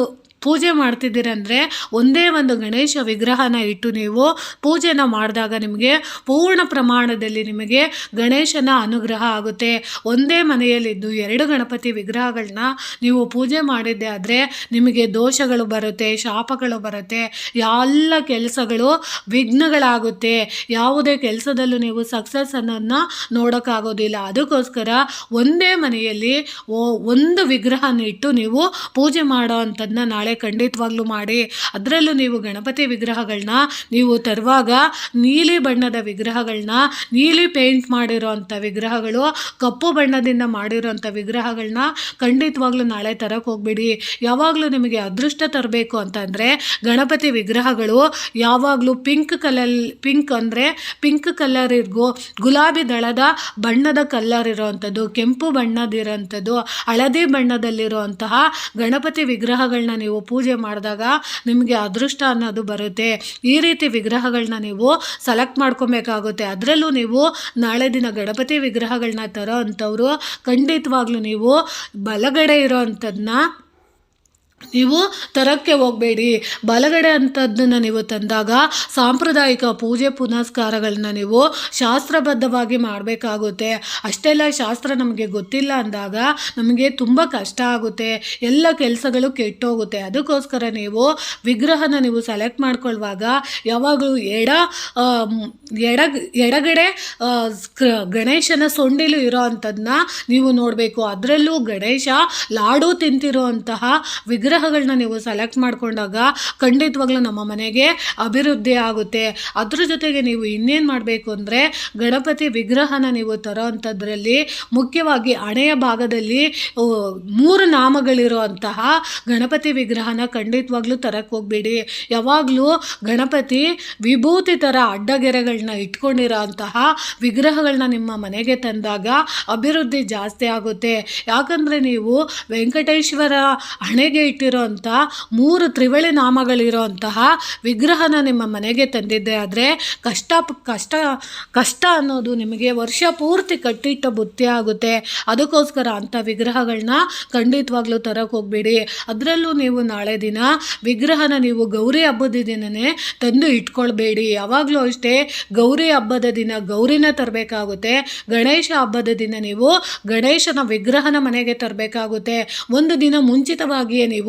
ಪೂಜೆ ಮಾಡ್ತಿದ್ದೀರಂದರೆ ಒಂದೇ ಒಂದು ಗಣೇಶ ವಿಗ್ರಹನ ಇಟ್ಟು ನೀವು ಪೂಜೆನ ಮಾಡಿದಾಗ ನಿಮಗೆ ಪೂರ್ಣ ಪ್ರಮಾಣದಲ್ಲಿ ನಿಮಗೆ ಗಣೇಶನ ಅನುಗ್ರಹ ಆಗುತ್ತೆ. ಒಂದೇ ಮನೆಯಲ್ಲಿದ್ದು ಎರಡು ಗಣಪತಿ ವಿಗ್ರಹಗಳನ್ನ ನೀವು ಪೂಜೆ ಮಾಡಿದ್ದೆ ಆದರೆ ನಿಮಗೆ ದೋಷಗಳು ಬರುತ್ತೆ, ಶಾಪಗಳು ಬರುತ್ತೆ, ಎಲ್ಲ ಕೆಲಸಗಳು ವಿಘ್ನಗಳಾಗುತ್ತೆ. ಯಾವುದೇ ಕೆಲಸದಲ್ಲೂ ನೀವು ಸಕ್ಸಸ್ ಅನ್ನೋದನ್ನ ನೋಡೋಕ್ಕಾಗೋದಿಲ್ಲ. ಅದಕ್ಕೋಸ್ಕರ ಒಂದೇ ಮನೆಯಲ್ಲಿ ಒಂದು ವಿಗ್ರಹನ ಇಟ್ಟು ನೀವು ಪೂಜೆ ಮಾಡೋ ಅಂಥದ್ದನ್ನ ನಾಳೆ ಖಂಡಿತವಾಗ್ಲೂ ಮಾಡಿ, ಅದರಲ್ಲೂ ನೀವು ಗಣಪತಿ ವಿಗ್ರಹಗಳನ್ನ ನೀವು ತರುವಾಗ ನೀಲಿ ಬಣ್ಣದ ವಿಗ್ರಹಗಳನ್ನ ನೀಲಿ ಪೇಂಟ್ ಮಾಡಿರೋಂಥ ವಿಗ್ರಹಗಳು, ಕಪ್ಪು ಬಣ್ಣದಿಂದ ಮಾಡಿರೋಂಥ ವಿಗ್ರಹಗಳನ್ನ ಖಂಡಿತವಾಗ್ಲೂ ನಾಳೆ ತರಕ್ಕೆ ಹೋಗ್ಬೇಡಿ. ಯಾವಾಗಲೂ ನಿಮಗೆ ಅದೃಷ್ಟ ತರಬೇಕು ಅಂತಂದರೆ ಗಣಪತಿ ವಿಗ್ರಹಗಳು ಯಾವಾಗಲೂ ಪಿಂಕ್ ಕಲರ್, ಪಿಂಕ್ ಅಂದರೆ ಪಿಂಕ್ ಕಲರ್ ಗುಲಾಬಿ ದಳದ ಬಣ್ಣದ ಕಲರ್ ಇರೋವಂಥದ್ದು ಕೆಂಪು ಬಣ್ಣದಿರೋಂಥದ್ದು, ಹಳದಿ ಬಣ್ಣದಲ್ಲಿರುವಂತಹ ಗಣಪತಿ ವಿಗ್ರಹಗಳನ್ನ ನೀವು ಪೂಜೆ ಮಾಡಿದಾಗ ನಿಮಗೆ ಅದೃಷ್ಟ ಅನ್ನೋದು ಬರುತ್ತೆ. ಈ ರೀತಿ ವಿಗ್ರಹಗಳನ್ನ ನೀವು ಸೆಲೆಕ್ಟ್ ಮಾಡ್ಕೊಬೇಕಾಗುತ್ತೆ. ಅದರಲ್ಲೂ ನೀವು ನಾಳೆ ದಿನ ಗಣಪತಿ ವಿಗ್ರಹಗಳನ್ನ ತರೋ ಅಂಥವ್ರು ಖಂಡಿತವಾಗ್ಲೂ ನೀವು ಬಲಗಡೆ ಇರೋ ಅಂಥದ್ದನ್ನ ನೀವು ತರಕ್ಕೆ ಹೋಗಬೇಡಿ. ಬಲಗಡೆ ಅಂಥದ್ದನ್ನು ನೀವು ತಂದಾಗ ಸಾಂಪ್ರದಾಯಿಕ ಪೂಜೆ ಪುನಸ್ಕಾರಗಳನ್ನ ನೀವು ಶಾಸ್ತ್ರಬದ್ಧವಾಗಿ ಮಾಡಬೇಕಾಗುತ್ತೆ. ಅಷ್ಟೆಲ್ಲ ಶಾಸ್ತ್ರ ನಮಗೆ ಗೊತ್ತಿಲ್ಲ ಅಂದಾಗ ನಮಗೆ ತುಂಬ ಕಷ್ಟ ಆಗುತ್ತೆ. ಎಲ್ಲ ಕೆಲಸಗಳು ಕೆಟ್ಟೋಗುತ್ತೆ. ಅದಕ್ಕೋಸ್ಕರ ನೀವು ವಿಗ್ರಹನ ನೀವು ಸೆಲೆಕ್ಟ್ ಮಾಡ್ಕೊಳ್ಳುವಾಗ ಯಾವಾಗಲೂ ಎಡ ಎಡ, ಎಡಗಡೆ ಗಣೇಶನ ಸೊಂಡಿಲು ಇರೋ ಅಂಥದ್ದನ್ನ ನೀವು ನೋಡಬೇಕು. ಅದರಲ್ಲೂ ಗಣೇಶ ಲಾಡು ತಿಂತಿರುವಂತಹ ವಿಗ್ರಹಗಳನ್ನ ನೀವು ಸೆಲೆಕ್ಟ್ ಮಾಡಿಕೊಂಡಾಗ ಖಂಡಿತವಾಗ್ಲೂ ನಮ್ಮ ಮನೆಗೆ ಅಭಿವೃದ್ಧಿ ಆಗುತ್ತೆ. ಅದ್ರ ಜೊತೆಗೆ ನೀವು ಇನ್ನೇನು ಮಾಡಬೇಕು ಅಂದರೆ ಗಣಪತಿ ವಿಗ್ರಹನ ನೀವು ತರೋ ಅಂಥದ್ರಲ್ಲಿ ಮುಖ್ಯವಾಗಿ ಹಣೆಯ ಭಾಗದಲ್ಲಿ ಮೂರು ನಾಮಗಳಿರುವಂತಹ ಗಣಪತಿ ವಿಗ್ರಹನ ಖಂಡಿತವಾಗ್ಲೂ ತರಕ್ಕೆ ಹೋಗ್ಬೇಡಿ. ಯಾವಾಗಲೂ ಗಣಪತಿ ವಿಭೂತಿ ಥರ ಅಡ್ಡಗೆರೆಗಳನ್ನ ಇಟ್ಕೊಂಡಿರೋ ಅಂತಹ ವಿಗ್ರಹಗಳನ್ನ ನಿಮ್ಮ ಮನೆಗೆ ತಂದಾಗ ಅಭಿವೃದ್ಧಿ ಜಾಸ್ತಿ ಆಗುತ್ತೆ. ಯಾಕಂದರೆ ನೀವು ವೆಂಕಟೇಶ್ವರ ಹಣೆಗೆ ಇಟ್ಟಿರೋಂಥ ಮೂರು ತ್ರಿವಳಿ ನಾಮಗಳಿರೋಂತಹ ವಿಗ್ರಹನ ನಿಮ್ಮ ಮನೆಗೆ ತಂದಿದ್ದೆ. ಆದರೆ ಕಷ್ಟ ಕಷ್ಟ ಕಷ್ಟ ಅನ್ನೋದು ನಿಮಗೆ ವರ್ಷ ಪೂರ್ತಿ ಕಟ್ಟಿಟ್ಟ ಬುತ್ತಿ ಆಗುತ್ತೆ. ಅದಕ್ಕೋಸ್ಕರ ಅಂಥ ವಿಗ್ರಹಗಳನ್ನ ಖಂಡಿತವಾಗ್ಲೂ ತರಕ್ಕೆ ಹೋಗ್ಬೇಡಿ. ಅದರಲ್ಲೂ ನೀವು ನಾಳೆ ದಿನ ವಿಗ್ರಹನ ನೀವು ಗೌರಿ ಹಬ್ಬದ ದಿನನೇ ತಂದು ಇಟ್ಕೊಳ್ಬೇಡಿ. ಯಾವಾಗಲೂ ಅಷ್ಟೇ ಗೌರಿ ಹಬ್ಬದ ದಿನ ಗೌರಿನ ತರಬೇಕಾಗುತ್ತೆ. ಗಣೇಶ ಹಬ್ಬದ ದಿನ ನೀವು ಗಣೇಶನ ವಿಗ್ರಹನ ಮನೆಗೆ ತರಬೇಕಾಗುತ್ತೆ. ಒಂದು ದಿನ ಮುಂಚಿತವಾಗಿಯೇ ನೀವು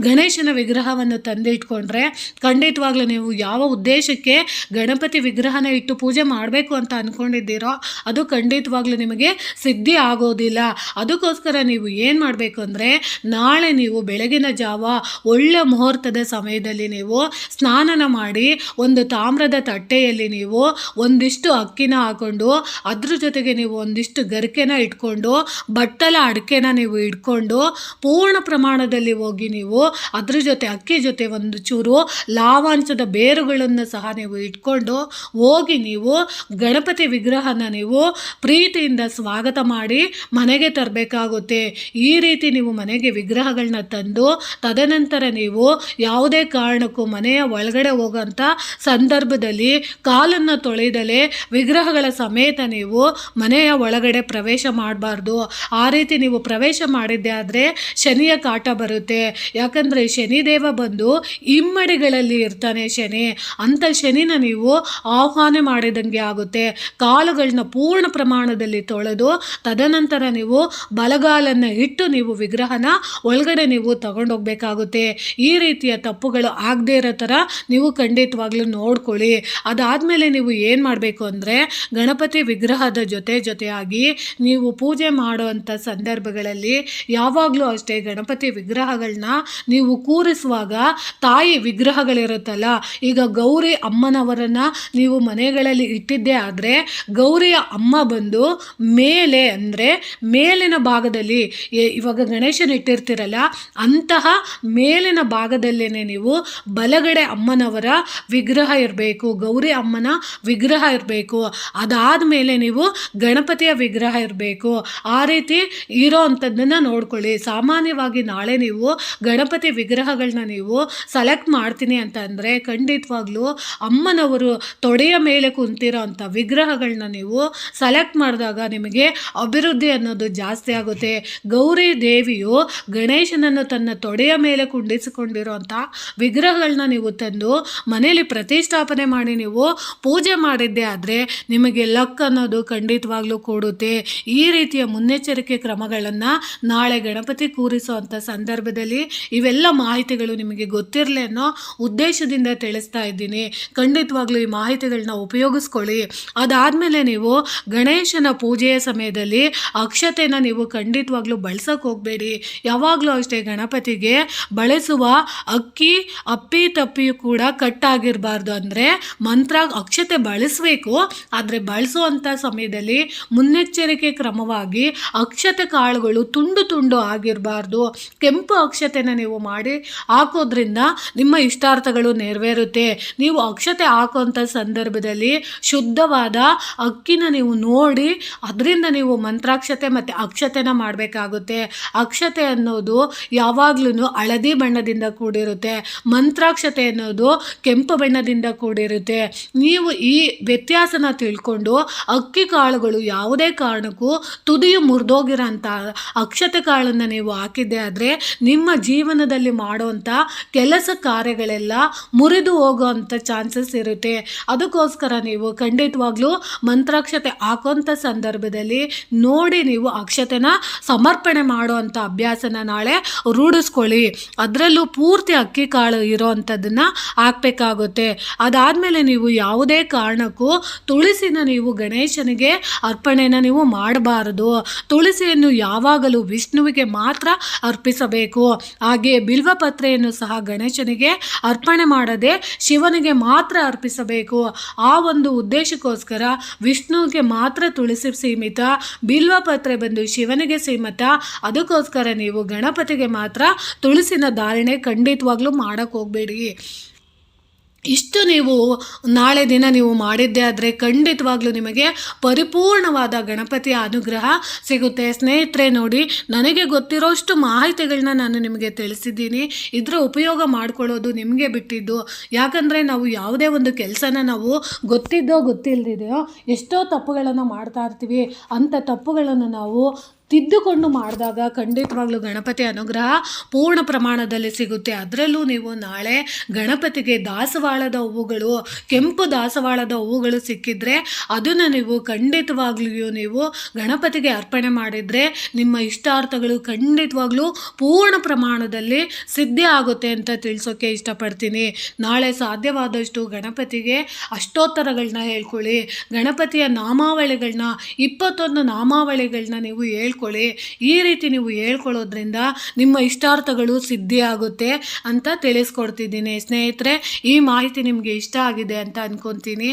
ಗಣೇಶನ ವಿಗ್ರಹವನ್ನು ತಂದು ಇಟ್ಕೊಂಡ್ರೆ ಖಂಡಿತವಾಗ್ಲೂ ನೀವು ಯಾವ ಉದ್ದೇಶಕ್ಕೆ ಗಣಪತಿ ವಿಗ್ರಹನ ಇಟ್ಟು ಪೂಜೆ ಮಾಡಬೇಕು ಅಂತ ಅಂದ್ಕೊಂಡಿದ್ದೀರೋ ಅದು ಖಂಡಿತವಾಗ್ಲೂ ನಿಮಗೆ ಸಿದ್ಧಿ ಆಗೋದಿಲ್ಲ. ಅದಕ್ಕೋಸ್ಕರ ನೀವು ಏನು ಮಾಡಬೇಕು ಅಂದರೆ ನಾಳೆ ನೀವು ಬೆಳಗಿನ ಜಾವ ಒಳ್ಳೆ ಮುಹೂರ್ತದ ಸಮಯದಲ್ಲಿ ನೀವು ಸ್ನಾನನ ಮಾಡಿ ಒಂದು ತಾಮ್ರದ ತಟ್ಟೆಯಲ್ಲಿ ನೀವು ಒಂದಿಷ್ಟು ಅಕ್ಕಿನ ಹಾಕೊಂಡು ಅದ್ರ ಜೊತೆಗೆ ನೀವು ಒಂದಿಷ್ಟು ಗರಿಕೆನ ಇಟ್ಕೊಂಡು ಬಟ್ಟಲ ಅಡಿಕೆನ ನೀವು ಇಟ್ಕೊಂಡು ಪೂರ್ಣ ಪ್ರಮಾಣದಲ್ಲಿ ಹೋಗಿ ನೀವು ಅದ್ರ ಜೊತೆ, ಅಕ್ಕಿ ಜೊತೆ ಒಂದು ಚೂರು ಲಾವಾಂಶದ ಬೇರುಗಳನ್ನು ಸಹ ನೀವು ಇಟ್ಕೊಂಡು ಹೋಗಿ ನೀವು ಗಣಪತಿ ವಿಗ್ರಹನ ನೀವು ಪ್ರೀತಿಯಿಂದ ಸ್ವಾಗತ ಮಾಡಿ ಮನೆಗೆ ತರಬೇಕಾಗುತ್ತೆ. ಈ ರೀತಿ ನೀವು ಮನೆಗೆ ವಿಗ್ರಹಗಳನ್ನ ತಂದು ತದನಂತರ ನೀವು ಯಾವುದೇ ಕಾರಣಕ್ಕೂ ಮನೆಯ ಒಳಗಡೆ ಹೋಗೋಂಥ ಸಂದರ್ಭದಲ್ಲಿ ಕಾಲನ್ನು ತೊಳೆಯದಲೇ ವಿಗ್ರಹಗಳ ಸಮೇತ ನೀವು ಮನೆಯ ಒಳಗಡೆ ಪ್ರವೇಶ ಮಾಡಬಾರ್ದು. ಆ ರೀತಿ ನೀವು ಪ್ರವೇಶ ಮಾಡಿದ್ದೆ ಆದರೆ ಶನಿಯ ಕಾಟ ಬರುತ್ತೆ. ಯಾಕಂದರೆ ಶನಿದೇವ ಬಂದು ಇಮ್ಮಡಿಗಳಲ್ಲಿ ಇರ್ತಾನೆ ಶನಿ. ಅಂಥ ಶನಿನ ನೀವು ಆಹ್ವಾನ ಮಾಡಿದಂಗೆ ಆಗುತ್ತೆ. ಕಾಲುಗಳನ್ನ ಪೂರ್ಣ ಪ್ರಮಾಣದಲ್ಲಿ ತೊಳೆದು, ತದನಂತರ ನೀವು ಬಲಗಾಲನ್ನು ಇಟ್ಟು ನೀವು ವಿಗ್ರಹನ ಒಳಗಡೆ ನೀವು ತಗೊಂಡೋಗ್ಬೇಕಾಗುತ್ತೆ. ಈ ರೀತಿಯ ತಪ್ಪುಗಳು ಆಗದೇ ಇರೋ ಥರ ನೀವು ಖಂಡಿತವಾಗ್ಲೂ ನೋಡ್ಕೊಳ್ಳಿ. ಅದಾದಮೇಲೆ ನೀವು ಏನು ಮಾಡಬೇಕು ಅಂದರೆ, ಗಣಪತಿ ವಿಗ್ರಹದ ಜೊತೆ ಜೊತೆಯಾಗಿ ನೀವು ಪೂಜೆ ಮಾಡುವಂಥ ಸಂದರ್ಭಗಳಲ್ಲಿ ಯಾವಾಗಲೂ ಅಷ್ಟೇ ಗಣಪತಿ ವಿಗ್ರಹಗಳನ್ನ ನೀವು ಕೂರಿಸುವಾಗ ತಾಯಿ ವಿಗ್ರಹಗಳಿರುತ್ತಲ್ಲ. ಈಗ ಗೌರಿ ಅಮ್ಮನವರನ್ನು ನೀವು ಮನೆಗಳಲ್ಲಿ ಇಟ್ಟಿದ್ದೇ ಆದರೆ ಗೌರಿಯ ಅಮ್ಮ ಬಂದು ಮೇಲೆ ಅಂದರೆ ಮೇಲಿನ ಭಾಗದಲ್ಲಿ ಇವಾಗ ಗಣೇಶನ ಇಟ್ಟಿರ್ತೀರಲ್ಲ, ಅಂತಹ ಮೇಲಿನ ಭಾಗದಲ್ಲೇ ನೀವು ಬಲಗಡೆ ಅಮ್ಮನವರ ವಿಗ್ರಹ ಇರಬೇಕು, ಗೌರಿ ಅಮ್ಮನ ವಿಗ್ರಹ ಇರಬೇಕು. ಅದಾದ ಮೇಲೆ ನೀವು ಗಣಪತಿಯ ವಿಗ್ರಹ ಇರಬೇಕು. ಆ ರೀತಿ ಇರೋ ಅಂಥದ್ದನ್ನು ನೋಡ್ಕೊಳ್ಳಿ. ಸಾಮಾನ್ಯವಾಗಿ ನಾಳೆ ನೀವು ಗಣಪತಿ ವಿಗ್ರಹಗಳನ್ನ ನೀವು ಸೆಲೆಕ್ಟ್ ಮಾಡ್ತೀನಿ ಅಂತ ಅಂದರೆ ಖಂಡಿತವಾಗ್ಲೂ ಅಮ್ಮನವರು ತೊಡೆಯ ಮೇಲೆ ಕುಂತಿರೋ ಅಂಥ ವಿಗ್ರಹಗಳನ್ನ ನೀವು ಸೆಲೆಕ್ಟ್ ಮಾಡಿದಾಗ ನಿಮಗೆ ಅಭಿವೃದ್ಧಿ ಅನ್ನೋದು ಜಾಸ್ತಿ ಆಗುತ್ತೆ. ಗೌರಿ ದೇವಿಯು ಗಣೇಶನನ್ನು ತನ್ನ ತೊಡೆಯ ಮೇಲೆ ಕುಂಡಿಸಿಕೊಂಡಿರೋ ಅಂಥ ವಿಗ್ರಹಗಳನ್ನ ನೀವು ತಂದು ಮನೆಯಲ್ಲಿ ಪ್ರತಿಷ್ಠಾಪನೆ ಮಾಡಿ ನೀವು ಪೂಜೆ ಮಾಡಿದ್ದೆ ಆದರೆ ನಿಮಗೆ ಲಕ್ ಅನ್ನೋದು ಖಂಡಿತವಾಗ್ಲೂ ಕೊಡುತ್ತೆ. ಈ ರೀತಿಯ ಮುನ್ನೆಚ್ಚರಿಕೆ ಕ್ರಮಗಳನ್ನು ನಾಳೆ ಗಣಪತಿ ಕೂರಿಸುವಂಥ ಸಂದರ್ಭದಲ್ಲಿ ಇವೆಲ್ಲ ಮಾಹಿತಿಗಳು ನಿಮಗೆ ಗೊತ್ತಿರಲಿ ಅನ್ನೋ ಉದ್ದೇಶದಿಂದ ತಿಳಿಸ್ತಾ ಇದ್ದೀನಿ. ಖಂಡಿತವಾಗ್ಲೂ ಈ ಮಾಹಿತಿಗಳನ್ನ ಉಪಯೋಗಿಸ್ಕೊಳ್ಳಿ. ಅದಾದಮೇಲೆ ನೀವು ಗಣೇಶನ ಪೂಜೆಯ ಸಮಯದಲ್ಲಿ ಅಕ್ಷತೆನ ನೀವು ಖಂಡಿತವಾಗ್ಲೂ ಬಳಸೋಕೆ ಹೋಗಬೇಡಿ. ಯಾವಾಗಲೂ ಅಷ್ಟೇ ಗಣಪತಿಗೆ ಬಳಸುವ ಅಕ್ಕಿ, ಅಪ್ಪಿ, ತಪ್ಪಿ ಕೂಡ ಕಟ್ಟಾಗಿರಬಾರ್ದು ಅಂದರೆ ಮಂತ್ರ ಅಕ್ಷತೆ ಬಳಸಬೇಕು. ಆದರೆ ಬಳಸುವಂಥ ಸಮಯದಲ್ಲಿ ಮುನ್ನೆಚ್ಚರಿಕೆ ಕ್ರಮವಾಗಿ ಅಕ್ಷತೆ ಕಾಳುಗಳು ತುಂಡು ತುಂಡು ಆಗಿರಬಾರ್ದು. ಕೆಂಪು ಅಕ್ಷತೆನ ನೀವು ಮಾಡಿ ಹಾಕೋದ್ರಿಂದ ನಿಮ್ಮ ಇಷ್ಟಾರ್ಥಗಳು ನೆರವೇರುತ್ತೆ. ನೀವು ಅಕ್ಷತೆ ಹಾಕೋಂಥ ಸಂದರ್ಭದಲ್ಲಿ ಶುದ್ಧವಾದ ಅಕ್ಕಿನ ನೀವು ನೋಡಿ ಅದರಿಂದ ನೀವು ಮಂತ್ರಾಕ್ಷತೆ ಮತ್ತು ಅಕ್ಷತೆನ ಮಾಡಬೇಕಾಗುತ್ತೆ. ಅಕ್ಷತೆ ಅನ್ನೋದು ಯಾವಾಗ್ಲೂ ಹಳದಿ ಬಣ್ಣದಿಂದ ಕೂಡಿರುತ್ತೆ. ಮಂತ್ರಾಕ್ಷತೆ ಅನ್ನೋದು ಕೆಂಪು ಬಣ್ಣದಿಂದ ಕೂಡಿರುತ್ತೆ. ನೀವು ಈ ವ್ಯತ್ಯಾಸನ ತಿಳ್ಕೊಂಡು ಅಕ್ಕಿ ಕಾಳುಗಳು ಯಾವುದೇ ಕಾರಣಕ್ಕೂ ತುದಿಯು ಮುರಿದೋಗಿರೋಂಥ ಅಕ್ಷತೆ ಕಾಳನ್ನು ನೀವು ಹಾಕಿದ್ದೆ ಆದರೆ ನಿಮ್ಮ ಜೀವನದಲ್ಲಿ ಮಾಡುವಂಥ ಕೆಲಸ ಕಾರ್ಯಗಳೆಲ್ಲ ಮುರಿದು ಹೋಗುವಂಥ ಚಾನ್ಸಸ್ ಇರುತ್ತೆ. ಅದಕ್ಕೋಸ್ಕರ ನೀವು ಖಂಡಿತವಾಗ್ಲೂ ಮಂತ್ರಾಕ್ಷತೆ ಹಾಕೋಂಥ ಸಂದರ್ಭದಲ್ಲಿ ನೋಡಿ ನೀವು ಅಕ್ಷತೆನ ಸಮರ್ಪಣೆ ಮಾಡುವಂಥ ಅಭ್ಯಾಸನ ನಾಳೆ ರೂಢಿಸ್ಕೊಳ್ಳಿ. ಅದರಲ್ಲೂ ಪೂರ್ತಿ ಅಕ್ಕಿ ಕಾಳು ಇರೋವಂಥದ್ದನ್ನು ಹಾಕಬೇಕಾಗುತ್ತೆ. ಅದಾದಮೇಲೆ ನೀವು ಯಾವುದೇ ಕಾರಣಕ್ಕೂ ತುಳಸಿನ ನೀವು ಗಣೇಶನಿಗೆ ಅರ್ಪಣೆನ ನೀವು ಮಾಡಬಾರದು. ತುಳಸಿಯನ್ನು ಯಾವಾಗಲೂ ವಿಷ್ಣುವಿಗೆ ಮಾತ್ರ ಅರ್ಪಿಸಬೇಕು. ಹಾಗೆ ಬಿಲ್ವಪತ್ರೆಯನ್ನು ಸಹ ಗಣೇಶನಿಗೆ ಅರ್ಪಣೆ ಮಾಡದೆ ಶಿವನಿಗೆ ಮಾತ್ರ ಅರ್ಪಿಸಬೇಕು. ಆ ಒಂದು ಉದ್ದೇಶಕ್ಕೋಸ್ಕರ ವಿಷ್ಣುವಿಗೆ ಮಾತ್ರ ತುಳಸಿ ಸೀಮಿತ ಬಿಲ್ವಪತ್ರೆ ಬಂದು ಶಿವನಿಗೆ ಸೀಮಿತ. ಅದಕ್ಕೋಸ್ಕರ ನೀವು ಗಣಪತಿಗೆ ಮಾತ್ರ ತುಳಸಿನ ಧಾರಣೆ ಖಂಡಿತವಾಗ್ಲೂ ಮಾಡೋಕ್ಕೆ ಹೋಗಬೇಡಿ. ಇಷ್ಟು ನೀವು ನಾಳೆ ದಿನ ನೀವು ಮಾಡಿದ್ದೆ ಆದರೆ ಖಂಡಿತವಾಗ್ಲೂ ನಿಮಗೆ ಪರಿಪೂರ್ಣವಾದ ಗಣಪತಿಯ ಅನುಗ್ರಹ ಸಿಗುತ್ತೆ. ಸ್ನೇಹಿತರೆ, ನೋಡಿ, ನನಗೆ ಗೊತ್ತಿರೋಷ್ಟು ಮಾಹಿತಿಗಳನ್ನ ನಾನು ನಿಮಗೆ ತಿಳಿಸಿದ್ದೀನಿ. ಇದರ ಉಪಯೋಗ ಮಾಡ್ಕೊಳ್ಳೋದು ನಿಮಗೆ ಬಿಟ್ಟಿದ್ದು. ಯಾಕಂದರೆ ನಾವು ಯಾವುದೇ ಒಂದು ಕೆಲಸನ ನಾವು ಗೊತ್ತಿದ್ದೋ ಗೊತ್ತಿಲ್ಲದಿದೆಯೋ ಎಷ್ಟೋ ತಪ್ಪುಗಳನ್ನು ಮಾಡ್ತಾ ಇರ್ತೀವಿ. ಅಂಥ ತಪ್ಪುಗಳನ್ನು ನಾವು ತಿದ್ದುಕೊಂಡು ಮಾಡಿದಾಗ ಖಂಡಿತವಾಗ್ಲೂ ಗಣಪತಿ ಅನುಗ್ರಹ ಪೂರ್ಣ ಪ್ರಮಾಣದಲ್ಲಿ ಸಿಗುತ್ತೆ. ಅದರಲ್ಲೂ ನೀವು ನಾಳೆ ಗಣಪತಿಗೆ ದಾಸವಾಳದ ಹೂವುಗಳು, ಕೆಂಪು ದಾಸವಾಳದ ಹೂವುಗಳು ಸಿಕ್ಕಿದ್ರೆ ಅದನ್ನು ನೀವು ಖಂಡಿತವಾಗ್ಲೂ ನೀವು ಗಣಪತಿಗೆ ಅರ್ಪಣೆ ಮಾಡಿದರೆ ನಿಮ್ಮ ಇಷ್ಟಾರ್ಥಗಳು ಖಂಡಿತವಾಗ್ಲೂ ಪೂರ್ಣ ಪ್ರಮಾಣದಲ್ಲಿ ಸಿದ್ಧಿ ಆಗುತ್ತೆ ಅಂತ ತಿಳಿಸೋಕೆ ಇಷ್ಟಪಡ್ತೀನಿ. ನಾಳೆ ಸಾಧ್ಯವಾದಷ್ಟು ಗಣಪತಿಗೆ ಅಷ್ಟೋತ್ತರಗಳನ್ನ ಹೇಳ್ಕೊಳ್ಳಿ. ಗಣಪತಿಯ ನಾಮಾವಳಿಗಳನ್ನ ಇಪ್ಪತ್ತೊಂದು ನಾಮಾವಳಿಗಳನ್ನ ನೀವು ಹೇಳ್ಕೊಳ್ಳಿ ಈ ರೀತಿ ನೀವು ಹೇಳ್ಕೊಳ್ಳೋದ್ರಿಂದ ನಿಮ್ಮ ಇಷ್ಟಾರ್ಥಗಳು ಸಿದ್ಧಿ ಆಗುತ್ತೆ ಅಂತ ತಿಳಿಸ್ಕೊಡ್ತಿದ್ದೀನಿ. ಸ್ನೇಹಿತರೆ, ಈ ಮಾಹಿತಿ ನಿಮಗೆ ಇಷ್ಟ ಆಗಿದೆ ಅಂತ ಅಂದ್ಕೊತೀನಿ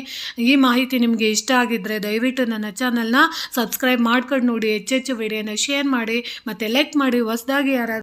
ಈ ಮಾಹಿತಿ ನಿಮಗೆ ಇಷ್ಟ ಆಗಿದ್ದರೆ ದಯವಿಟ್ಟು ನನ್ನ ಚಾನಲ್ನ ಸಬ್ಸ್ಕ್ರೈಬ್ ಮಾಡ್ಕೊಂಡು ನೋಡಿ. ಹೆಚ್ಚೆಚ್ಚು ವಿಡಿಯೋನ ಶೇರ್ ಮಾಡಿ, ಮತ್ತು ಲೈಕ್ ಮಾಡಿ, ಹೊಸದಾಗಿ ಯಾರಾದ್ರು